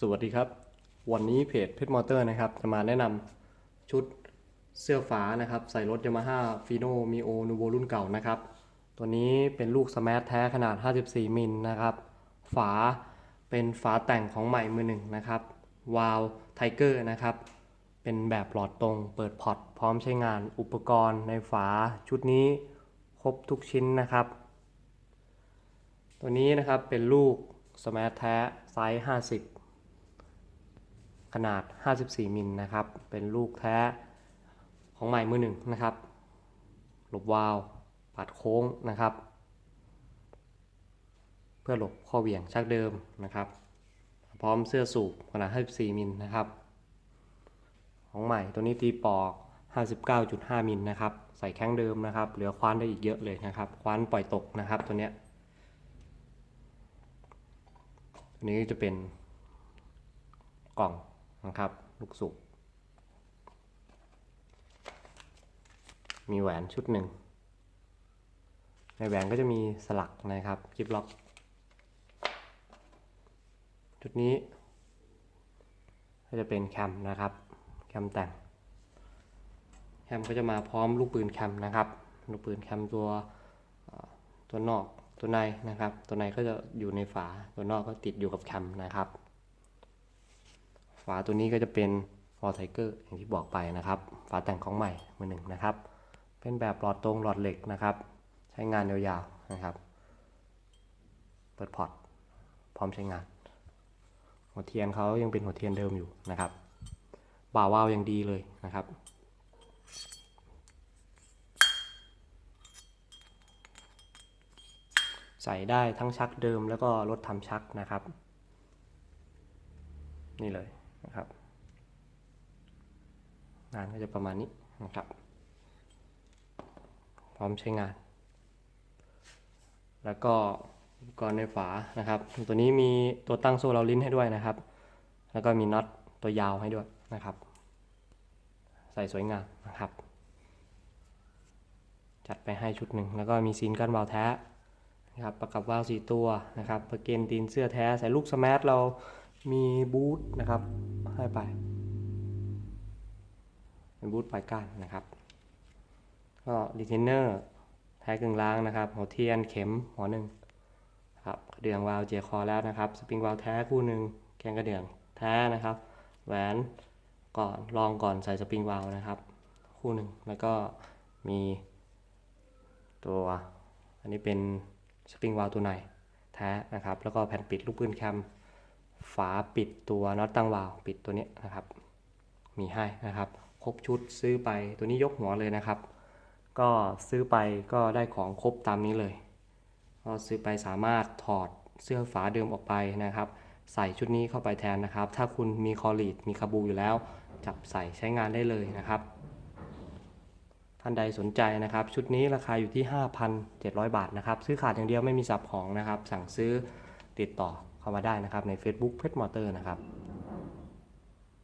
สวัสดีครับ วันนี้เพจเพชรมอเตอร์นะครับ จะมาแนะนำชุดเสื้อฝานะครับ ใส่รถ Yamaha Fino Mio Nuvo รุ่นเก่านะครับ ตัวนี้เป็นลูกสมาร์ทแท้ขนาด 54 มิลนะครับ ฝาเป็นฝาแต่งของใหม่มือหนึ่งนะครับ วาลไทเกอร์นะครับ เป็นแบบหลอดตรงเปิดพอร์ตพร้อมใช้งานอุปกรณ์ในฝาชุดนี้ครบทุกชิ้นนะครับ ตัวนี้นะครับเป็นลูกสมาร์ทแท้ไซส์ 50 ขนาด 54 มิลนะครับ เป็นลูกแท้ของใหม่มือหนึ่งนะครับหลบวาล์วปัดโค้งนะครับ เพื่อหลบข้อเหวี่ยงชักเดิมนะครับ พร้อมเสื้อสูบขนาด 54 มิลนะครับ ของใหม่ตัวนี้ตีปอก 59.5 มิลนะครับ ใส่แข้งเดิมนะครับ เหลือคว้านได้อีกเยอะเลยนะครับ คว้านปล่อยตกนะครับตัวเนี้ยตัวนี้จะเป็นกล่อง นะครับ ลูกสุกมีแหวนชุดหนึ่ง ในแหวนก็จะมีสลักนะครับกิฟล็อกชุดนี้ ก็จะเป็นแคมนะครับ แคมแต่ง แคมก็จะมาพร้อมลูกปืนแคมนะครับ ลูกปืนแคมตัวตัวนอกตัวในนะครับ ตัวในก็จะอยู่ในฝา ตัวนอกก็ติดอยู่กับแคมนะครับ ฝาตัวนี้ก็จะเป็นฟอร์ไทเกอร์อย่างที่บอกไปนะครับ ฝาแต่งของใหม่มือหนึ่งนะครับ เป็นแบบหลอดตรงหลอดเหล็กนะครับ ใช้งานยาวๆนะครับ เปิดพอร์ตพร้อมใช้งาน หัวเทียนเขายังเป็นหัวเทียนเดิมอยู่นะครับบ่าวาวยังดีเลยนะครับใส่ได้ทั้งชักเดิมแล้วก็รถทำชักนะครับ นี่เลย นะครับงานก็จะประมาณนี้นะครับ พร้อมใช้งาน แล้วก็อุปกรณ์ในฝานะครับ ตัวนี้มีตัวตั้งโซ่เราลิ้นให้ด้วยนะครับ แล้วก็มีน็อตตัวยาวให้ด้วยนะครับ ใส่สวยงามนะครับ จัดไปให้ชุดหนึ่งแล้วก็มีซีนกั้นวาล์วแท้นะครับประกับวาล์วสี่ตัวนะครับประเกนตีนเสื้อแท้ใส่ลูกสมาร์ทเรา มีบูทนะครับให้ไป เป็นบูทปลายก้านนะครับ ก็ดีเทนเนอร์แท้กึ่งล้างนะครับ หัวเทียนเข็มหัวหนึ่งครับกระเดื่องวาล์วเจคอแล้วนะครับ สปริงวาล์วแท้คู่หนึ่งแกนกระเดื่องแท้นะครับ แหวนก่อนลองก่อนใส่สปริงวาล์วนะครับ คู่หนึ่งแล้วก็มีตัวอันนี้เป็นสปริงวาล์วตัวในแท้นะครับ แล้วก็แผ่นปิดลูกปืนแคม ฝาปิดตัวน็อตตั้งวาล์วปิดตัวนี้นะครับ มีให้นะครับ ครบชุดซื้อไปตัวนี้ยกหัวเลยนะครับ ก็ซื้อไปก็ได้ของครบตามนี้เลยก็ซื้อไปสามารถถอดเสื้อฝาเดิมออกไปนะครับ ใส่ชุดนี้เข้าไปแทนนะครับ ถ้าคุณมีคอลีดมีคาบูอยู่แล้ว จับใส่ใช้งานได้เลยนะครับ ท่านใดสนใจนะครับ ชุดนี้ราคาอยู่ที่ 5,700 บาทนะครับ ซื้อขาดอย่างเดียวไม่มีสับของนะครับ สั่งซื้อติดต่อ เข้ามาได้นะครับใน Facebook เพชรมอเตอร์นะครับ